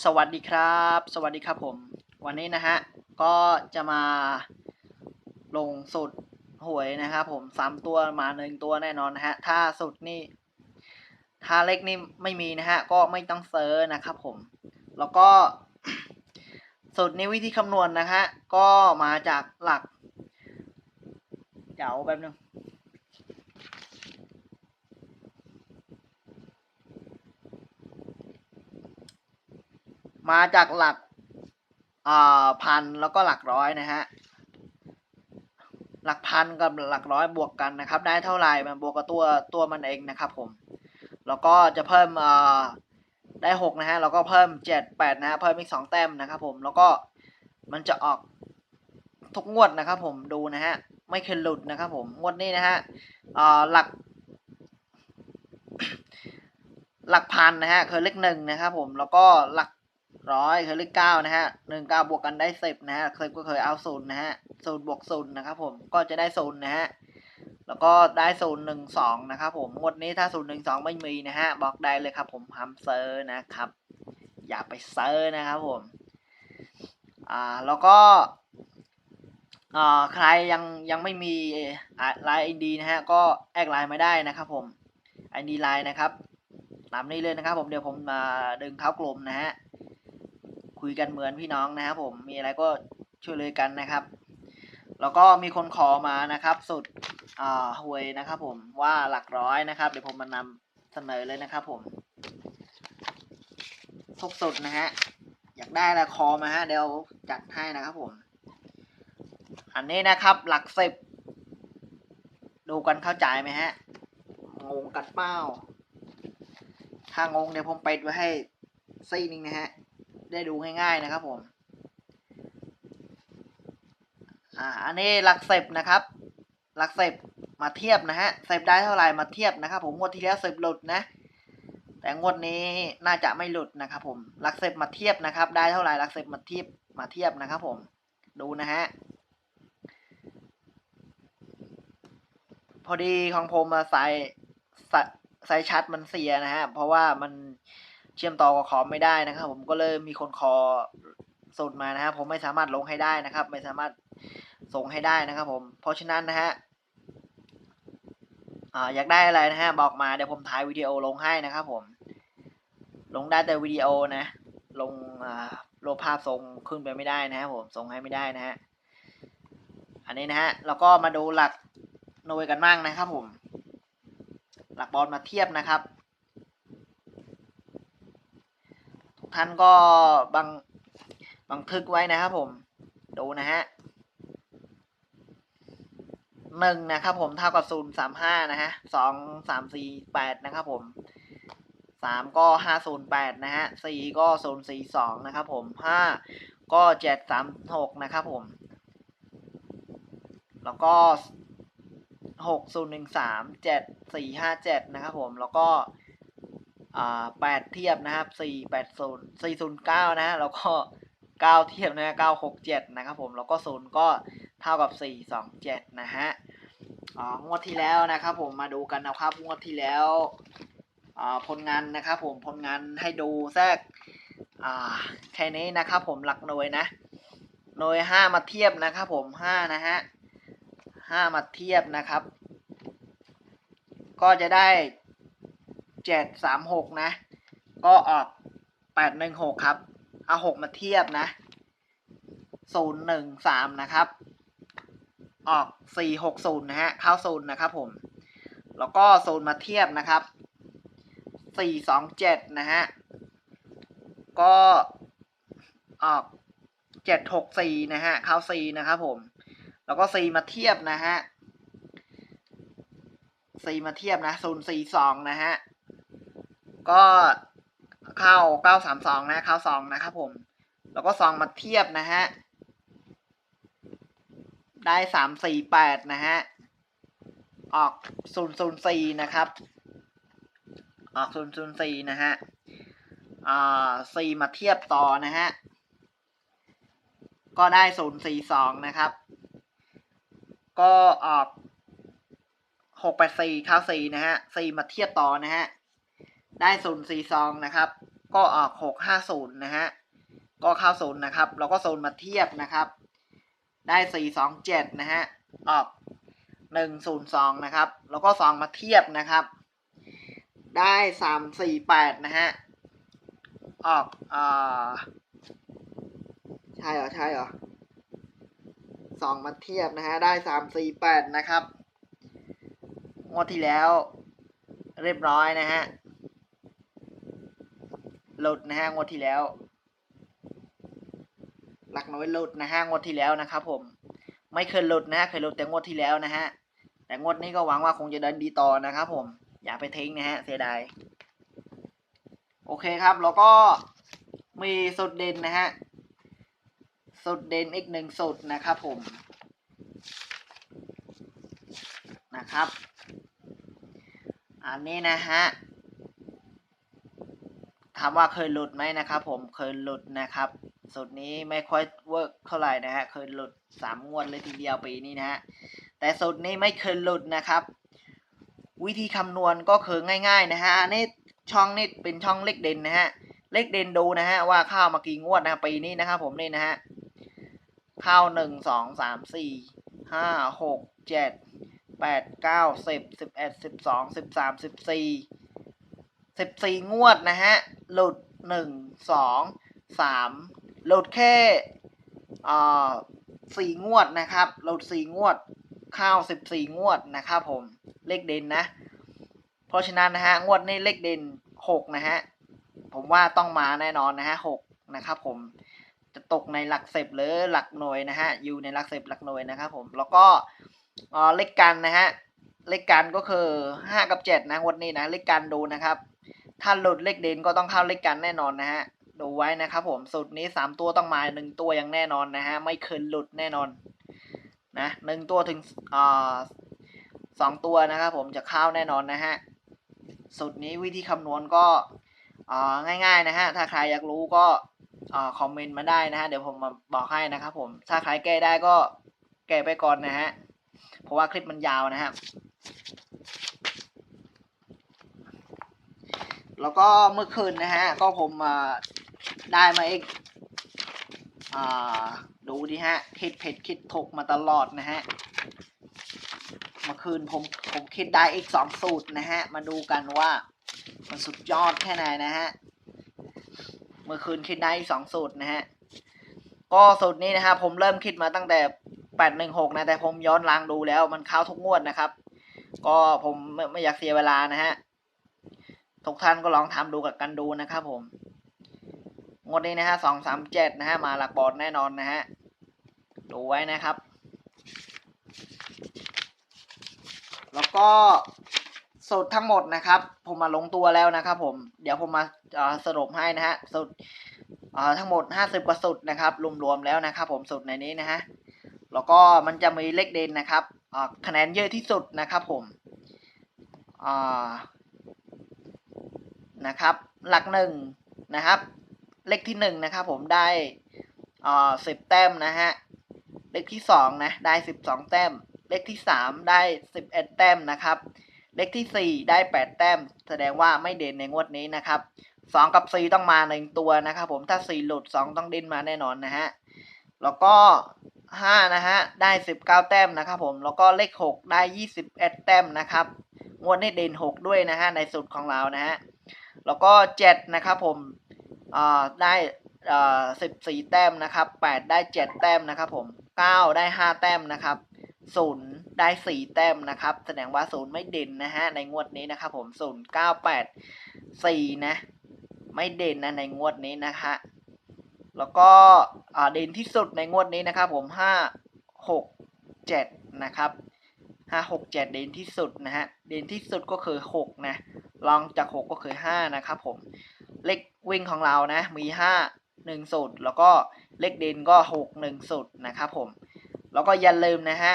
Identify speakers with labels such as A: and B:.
A: สวัสดีครับ สวัสดีครับผม วันนี้นะฮะ ก็จะมาลงสุดหวยนะครับผมสามตัวมาหนึ่งตัวแน่นอนนะฮะ ถ้าสุดนี่ ถ้าเล็กนี่ไม่มีนะฮะ ก็ไม่ต้องเซอร์นะครับผม แล้วก็สุดนี้วิธีคำนวณนะฮะ ก็มาจากหลัก เดี๋ยวแป๊บนึง มาจากหลักพันแล้วก็หลักร้อยนะฮะหลักพันกับหลักร้อยบวกกันนะครับ ได้เท่าไหร่มันบวกกับตัวตัวมันเองนะครับผมแล้วก็จะเพิ่มได้หกนะฮะแล้วก็เพิ่มเจ็ดแปดนะฮะเพิ่มอีกสองแต้มนะครับผมแล้วก็มันจะออกทุกงวดนะครับผมดูนะฮะไม่เคยหลุดนะครับผมงวดนี้นะฮะหลัก หลักพันนะฮะคือเลขหนึ่งนะครับผมแล้วก็หลัก ร้อยเคือเลขเก้านะฮะหนึ่งเก้าบวกกันได้สิบนะฮะเคยก็เคยเอาศูนย์นะฮะศูนย์บวกศูนย์นะครับผมก็จะได้ศูนย์นะฮะแล้วก็ได้ศูนย์หนึ่งสองนะครับผมงวดนี้ถ้าศูนย์หนึ่งสองไม่มีนะฮะบอกได้เลยครับผมห้ามเซอร์นะครับ อย่าไปเซอร์นะครับผมอ่าแล้วก็อ่าใครยังยังไม่มีไลน์ไอดีนะฮะก็แอดไลน์มาได้นะครับผมไอดีไลน์นะครับตามนี้เลยนะครับผมเดี๋ยวผมมาดึงเข้ากลุ่มนะฮะ คุยกันเหมือนพี่น้องนะครับผมมีอะไรก็ช่วยเลยกันนะครับ แล้วก็มีคนขอมานะครับ สุดอ่าหวยนะครับ ผมว่าหลักร้อยนะครับ เดี๋ยวผมมานำเสนอเลยนะครับผมทุกสุดนะฮะอยากได้ละคอมาฮะเดี๋ยวจัดให้นะครับผม อันนี้นะครับหลักสิบดูกันเข้าใจไหมฮะงงกันเป้าถ้างงเดี๋ยวผมไปไว้ให้ซี่นึงนะฮะ ได้ดูง่ายๆนะครับผมอ่าอันนี้หลักสิบนะครับ หลักสิบมาเทียบนะฮะสิบได้เท่าไหร่มาเทียบนะครับ ผมงวดที่แล้วสิบหลุดนะ แต่งวดนี้น่าจะไม่หลุดนะครับผมหลักสิบมาเทียบนะครับ ได้เท่าไหร่หลักสิบมาเทียบมาเทียบนะครับ ผมดูนะฮะพอดีของผมมาใส่ใส่สายชาร์จมันเสียนะฮะ เพราะว่ามัน ชื่อมต่อกับคอมไม่ได้นะครับ ผมก็เลยมีคนคอส่งมานะครับผมไม่สามารถลงให้ได้นะครับ ไม่สามารถส่งให้ได้นะครับ ผม เพราะฉะนั้นนะฮะอ่าอยากได้อะไรนะฮะบอกมาเดี๋ยวผมถ่ายวิดีโอลงให้นะครับ ผม ลงได้แต่วิดีโอนะ ลงอ่าโลภาพส่งขึ้นไปไม่ได้นะครับผมส่งให้ไม่ได้นะฮะอันนี้นะฮะแล้วก็มาดูหลักหน่วยกันบ้างนะครับ ผม หลักบอลมาเทียบนะครับ ท่านก็บังบังทึกไว้นะครับผม ดูนะฮะหนึ่งนะครับผมเท่ากับศูนย์สามห้านะฮะสองสามสี่แปดนะครับผมสามก็ห้าศูนย์แปดนะฮะสี่ก็ศูนย์สี่สองนะครับผมห้าก็เจ็ดสามหกนะครับผม แล้วก็หกศูนย์หนึ่งสามเจ็ดสี่ห้าเจ็ดนะครับผมแล้วก็ แปดเทียบนะครับสี่แปดศูนย์สี่ศูนย์เก้านะแล้วก็เก้าเทียบนะเก้าหกเจ็ดนะครับผมแล้วก็ศูนย์ก็เท่ากับสี่สองเจ็ดนะฮะอ๋องวดที่แล้วนะครับผมมาดูกันนะครับงวดที่แล้วผลงานนะครับผมผลงานให้ดูแทรกแค่นี้นะครับผมหลักหน่วยนะหน่วยห้ามาเทียบนะครับผมห้านะฮะห้ามาเทียบนะครับ ก็จะได้ เจ็ดสามหกนะ ก็ออกแปดหนึ่งหกครับ เอาหกมาเทียบนะศูนย์หนึ่งสามนะครับ ออกสี่หกศูนย์นะฮะ เข้าศูนย์นะครับผม แล้วก็ศูนย์มาเทียบนะครับสี่สองเจ็ดนะฮะ ก็ออกเจ็ดหกสี่นะฮะ เข้าสี่นะครับผม แล้วก็4มาเทียบนะฮะ4มาเทียบนะ042นะฮะ ก็เข้า 932 นะ เข้า2นะครับผม แล้วก็2มาเทียบนะฮะ ได้ 348 นะฮะ ออก 004 นะครับ ออก 004 นะฮะ อ่า4มาเทียบต่อนะฮะ ก็ได้ 042 นะครับ ก็ออกหกแปดสี่เข้าสี่นะฮะสี่มาเทียบต่อนะฮะ ได้ศูนย์สี่สองนะครับ ก็ออกหกห้าศูนย์นะฮะก็เข้าศูนย์นะครับแล้วก็ศูนมาเทียบนะครับ ได้สี่สองเจ็ดนะฮะออกหนึ่งศูนย์สองนะครับ แล้วก็สองมาเทียบนะครับ ได้สามสี่แปดนะฮะออกอ่าใช่เหรอใช่เหรอสองมาเทียบนะฮะได้สามสี่แปดนะครับงวดที่แล้วเรียบร้อยนะฮะ หลุดนะฮะงวดที่แล้ว หลักน้อยหลุดนะฮะงวดที่แล้วนะครับผม ไม่เคยหลุดนะฮะเคยหลุดแต่งวดที่แล้วนะฮะแต่งวดนี้ก็หวังว่าคงจะเดินดีต่อนะครับผมอย่าไปทิ้งนะฮะเสียดายโอเคครับแล้วก็มีสุดเด่นนะฮะสุดเด่นอีกหนึ่งสุดนะครับผมนะครับ อันนี้นะฮะ ถามว่าเคยหลุดไหมนะครับ ผมเคยหลุดนะครับสุดนี้ไม่ค่อยเวิร์กเท่าไหร่นะฮะเคยหลุดสามงวดเลยทีเดียวปีนี้นะฮะแต่สุดนี้ไม่เคยหลุดนะครับ วิธีคำนวณก็คือง่าย ๆ นะฮะอันนี่ช่องนี่เป็นช่องเลขเด่นนะฮะเลขเด่นดูนะฮะว่าเข้ามากี่งวดนะปีนี้นะครับ ผมนี่นะฮะเข้าหนึ่งสองสามสี่ห้าหกเจ็ดแปดเก้าสิบสิบเอ็ดสิบสองสิบสามสิบสี่สิบสี่งวดนะฮะ หลุดหนึ่งสองสามหลุดแค่อ่าสี่งวดนะครับหลุดสี่งวดเข้าสิบสี่งวดนะครับผมเลขเด่นนะ เพราะฉะนั้นนะฮะงวดนี้เลขเด่นหกนะฮะผมว่าต้องมาแน่นอนนะฮะหกนะครับผมจะตกในหลักสิบหรือหลักหน่วยนะฮะอยู่ในหลักสิบหลักหน่วยนะครับผมแล้วก็เอ่อเลขกันนะฮะเลขกันก็คือห้ากับเจ็ดนะงวดนี้นะเลขกันดูนะครับ ถ้าหลุดเลขเด่นก็ต้องเข้าเลขกันแน่นอนนะฮะ ดูไว้นะครับผมสูตรนี้สามตัวต้องมาหนึ่งตัวอย่างแน่นอนนะฮะ ไม่เคยหลุดแน่นอน นะหนึ่งตัวถึงอ่าสองตัวนะครับผมจะเข้าแน่นอนนะฮะ สูตรนี้วิธีคำนวณก็อ่าง่ายๆนะฮะ ถ้าใครอยากรู้ก็อ่าคอมเมนต์มาได้นะฮะ เดี๋ยวผมมาบอกให้นะครับผม ถ้าใครแก้ได้ก็แก้ไปก่อนนะฮะ เพราะว่าคลิปมันยาวนะฮะ แล้วก็เมื่อคืนนะฮะ ก็ผมอ่าได้มาอีกอ่าดูดิฮะคิดเผ็ดคิดถกมาตลอดนะฮะ เมื่อคืนผมผมคิดได้อีกสองสูตรนะฮะ มาดูกันว่ามันสุดยอดแค่ไหนนะฮะ เมื่อคืนคิดได้อีกสองสูตรนะฮะ ก็สูตรนี้นะฮะผมเริ่มคิดมาตั้งแต่แปดหนึ่งหกนะแต่ผมย้อนล้างดูแล้วมันเข้าทุกงวดนะครับ ก็ผมไม่ไม่อยากเสียเวลานะฮะ ทุกท่านก็ลองทำดูกับกันดูนะครับผม งวดนี้นะฮะสองสามเจ็ดนะฮะมาหลักบอลแน่นอนนะฮะ ดูไว้นะครับ แล้วก็สูตรทั้งหมดนะครับ ผมมาลงตัวแล้วนะครับ ผม เดี๋ยวผมมาสรุปให้นะฮะสูตรทั้งหมดห้าสิบกว่าสูตรนะครับรวมๆแล้วนะครับ ผมสูตรในนี้นะฮะแล้วก็มันจะมีเลขเด่นนะครับคะแนนเยอะที่สุดนะครับ ผมอ่า นะครับ หลักหนึ่งนะครับ เลขที่หนึ่งนะครับผมได้อ่าสิบแต้มนะฮะ เลขที่สองนะได้สิบสองแต้ม เลขที่สามได้สิบเอ็ดแต้มนะครับ เลขที่สี่ได้แปดแต้ม แสดงว่าไม่เด่นในงวดนี้นะครับสองกับสี่ต้องมาหนึ่งตัวนะครับผมถ้าสี่หลุดสองต้องเด่นมาแน่นอนนะฮะ แล้วก็ห้านะฮะได้สิบเก้าแต้มนะครับผมแล้วก็เลขหกได้ยี่สิบเอ็ดแต้มนะครับงวดนี้เด่นหกด้วยนะฮะในสุดของเรานะฮะ แล้วก็เจ็ดนะครับผมอ่าได้อ่าสิบสี่แต้มนะครับแปดได้เจ็ดแต้มนะครับผมเก้าได้ห้าแต้มนะครับศูนย์ได้สี่แต้มนะครับ แสดงว่าศูนย์ไม่เด่นนะฮะในงวดนี้นะครับผมศูนย์เก้าแปดสี่นะ ไม่เด่นนะในงวดนี้นะฮะแล้วก็อ่าเด่นที่สุดในงวดนี้นะครับผมห้าหกเจ็ดนะครับห้าหกเจ็ดเด่นที่สุดนะฮะเด่นที่สุดก็คือหกนะ ลองจากหกก็คือห้านะครับผม เลขวิ่งของเรานะ มีห้าหนึ่งสุดแล้วก็เลขเด่นก็หกหนึ่งสุดนะครับผม แล้วก็อย่าลืมนะฮะ